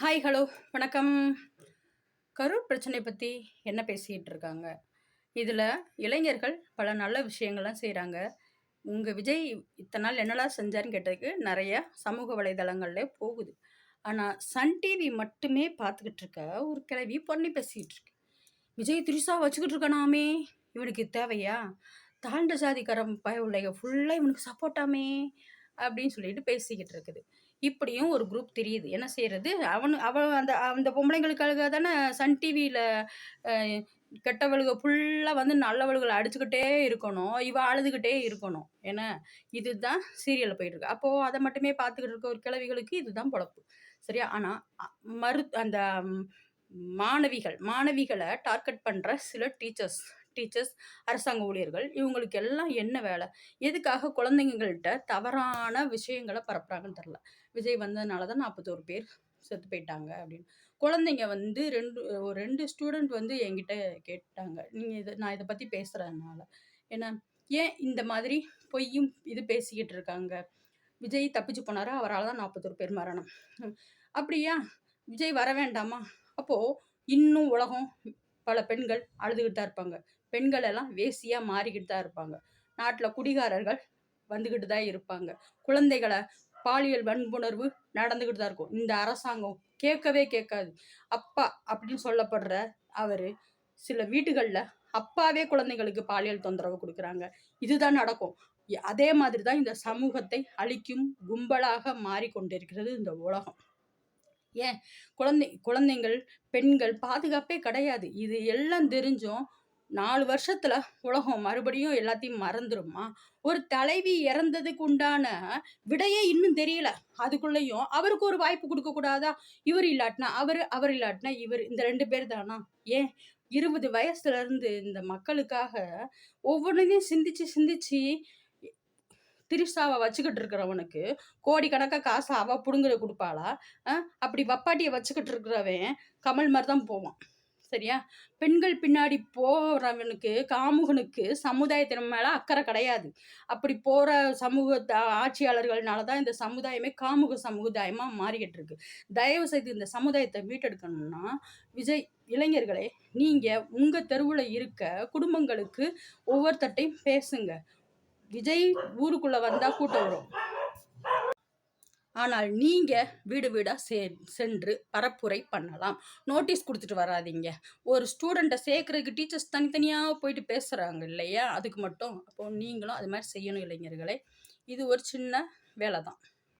Hi hello வணக்கம். கரூர் பிரச்சனை பற்றி என்ன பேசிகிட்டு இருக்காங்க இதில் இளைஞர்கள் பல நல்ல விஷயங்கள்லாம் செய்கிறாங்க உங்கள் விஜய் இத்தனை நாள் என்னெல்லாம் செஞ்சாருன்னு கேட்டதுக்கு நிறைய சமூக வலைதளங்களில் போகுது. ஆனால் சன் டிவி மட்டுமே பார்த்துக்கிட்டு இருக்க ஒரு கிளவி பண்ணி பேசிக்கிட்டு இருக்கு விஜய் திரிசா வச்சுக்கிட்டு இருக்கனாமே இவனுக்கு தேவையா? தாழ்ந்த ஜாதிக்காரன் பய உள்ள ஃபுல்லாக இவனுக்கு சப்போர்ட்டாமே அப்படின்னு சொல்லிட்டு பேசிக்கிட்டு இருக்குது. இப்படியும் ஒரு குரூப் தெரியுது. என்ன செய்யறது? அவனு அவன் அந்த அந்த பொம்பளைங்களுக்காக தானே சன் டிவியில் கெட்டவளுக ஃபுல்லாக வந்து நல்லவளுகளை அடிச்சுக்கிட்டே இருக்கணும். இவ அழுதுகிட்டே இருக்கணும். ஏன்னா இதுதான் சீரியலில் போயிட்டுருக்கு. அப்போது அதை மட்டுமே பார்த்துக்கிட்டு இருக்க ஒரு கிழவிகளுக்கு இதுதான் பொழப்பு. சரியா? ஆனால் மறு அந்த மாணவிகள் மாணவிகளை டார்கெட் பண்ணுற சில டீச்சர்ஸ் டீச்சர்ஸ் அரசாங்க ஊழியர்கள் இவங்களுக்கு எல்லாம் என்ன வேலை? எதுக்காக குழந்தைங்கள்கிட்ட தவறான விஷயங்களை பரப்புறாங்கன்னு தெரில விஜய் வந்ததுனால தான் நாற்பத்தோரு பேர் செத்து போயிட்டாங்க அப்படின்னு. குழந்தைங்க வந்து ரெண்டு ஒரு ரெண்டு ஸ்டூடெண்ட் வந்து என்கிட்ட கேட்டாங்க. நீங்கள் இதை நான் இதை பற்றி பேசுகிறதுனால ஏன்னா ஏன் இந்த மாதிரி பொய்யும் இது பேசிக்கிட்டு இருக்காங்க? விஜய் தப்பிச்சு போனாரா? அவரால் தான் நாற்பத்தோரு பேர் மரணம். அப்படியா? விஜய் வர வேண்டாமா? அப்போது இன்னும் உலகம் பல பெண்கள் அழுதுகிட்டு தான் இருப்பாங்க. பெண்கள் எல்லாம் வேசியாக மாறிக்கிட்டு தான் இருப்பாங்க. நாட்டில் குடிகாரர்கள் வந்துக்கிட்டு தான் இருப்பாங்க. குழந்தைகளை பாலியல் வன்புணர்வு நடந்துக்கிட்டு தான் இருக்கும். இந்த அரசாங்கம் கேட்கவே கேட்காது. அப்பா அப்படின்னு சொல்லப்படுற அவர் சில வீடுகளில் அப்பாவே குழந்தைங்களுக்கு பாலியல் தொந்தரவு கொடுக்குறாங்க. இதுதான் நடக்கும். அதே மாதிரி தான் இந்த சமூகத்தை அழிக்கும் கும்பலாக மாறிக்கொண்டிருக்கிறது இந்த உலகம். ஏன்? குழந்தை குழந்தைங்கள் பெண்கள் பாதுகாப்பே கிடையாது. இது எல்லாம் தெரிஞ்சும் நாலு வருஷத்துல உலகம் மறுபடியும் எல்லாத்தையும் மறந்துருமா? ஒரு தலைவி இறந்ததுக்கு உண்டான விடையே இன்னும் தெரியல. அதுக்குள்ளேயும் அவருக்கு ஒரு வாய்ப்பு கொடுக்க கூடாதா? இவர் இல்லாட்டினா அவர் அவர் இல்லாட்டினா இவர். இந்த ரெண்டு பேர் தானா? ஏன்? இருபது வயசுல இருந்து இந்த மக்களுக்காக ஒவ்வொன்றையும் சிந்திச்சு சிந்திச்சு திரிசாவை வச்சுக்கிட்டு இருக்கிறவனுக்கு கோடிக்கணக்காக காசு அவ பிடுங்குற கொடுப்பாளா? அப்படி வப்பாட்டியை வச்சுக்கிட்டு இருக்கிறவன் கமல் மாதிரி தான் போவான். சரியா? பெண்கள் பின்னாடி போகிறவனுக்கு காமுகனுக்கு சமுதாயத்தின் மேலே அக்கறை கிடையாது. அப்படி போகிற சமூக ஆட்சியாளர்கள்னால தான் இந்த சமுதாயமே காமுக சமுதாயமாக மாறிக்கிட்டு இருக்கு தயவு செய்து இந்த சமுதாயத்தை மீட்டெடுக்கணும்னா விஜய் இளைஞர்களே நீங்கள் உங்கள் தெருவில் இருக்க குடும்பங்களுக்கு ஒவ்வொருத்தட்டையும் பேசுங்க. விஜய் ஊருக்குள்ளே வந்தால் கூட்டம் வரும். ஆனால் நீங்கள் வீடு வீடாக சே சென்று பரப்புரை பண்ணலாம். நோட்டீஸ் கொடுத்துட்டு வராதிங்க. ஒரு ஸ்டூடெண்ட்டை சேர்க்குறதுக்கு டீச்சர்ஸ் தனித்தனியாக போயிட்டு பேசுகிறாங்க இல்லையா? அதுக்கு மட்டும் அப்போது நீங்களும் அது மாதிரி செய்யணும் இளைஞர்களே. இது ஒரு சின்ன வேலை தான்